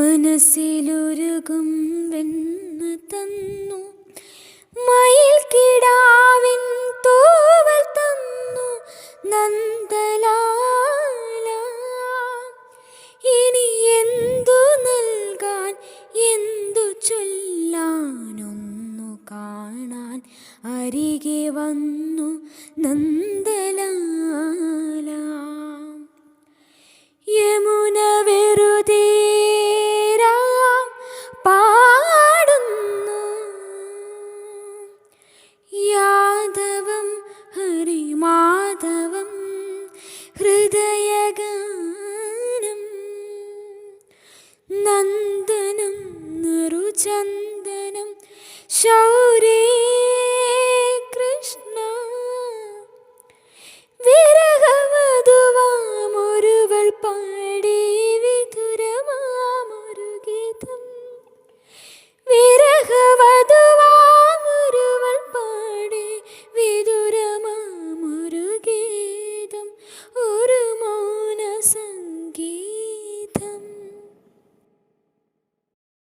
മനസ്സിലുരുകും വെന്ന് തന്നു. മയിൽ കിടാവിൻ തൂവൽ തന്നു നന്ദലാല. ഇനി എന്തു നൽകാൻ എന്തു ചൊല്ലാനൊന്നു കാണാൻ അരികെ വന്നു നന്ദലാല നന്ദനം നിറുചന്ദനം. ശൗരേ കൃഷ്ണ വിരഹവധുവാമൊരുവൾ പാടി വിതുരമാമൊരു ഗീതം. വിരഹവ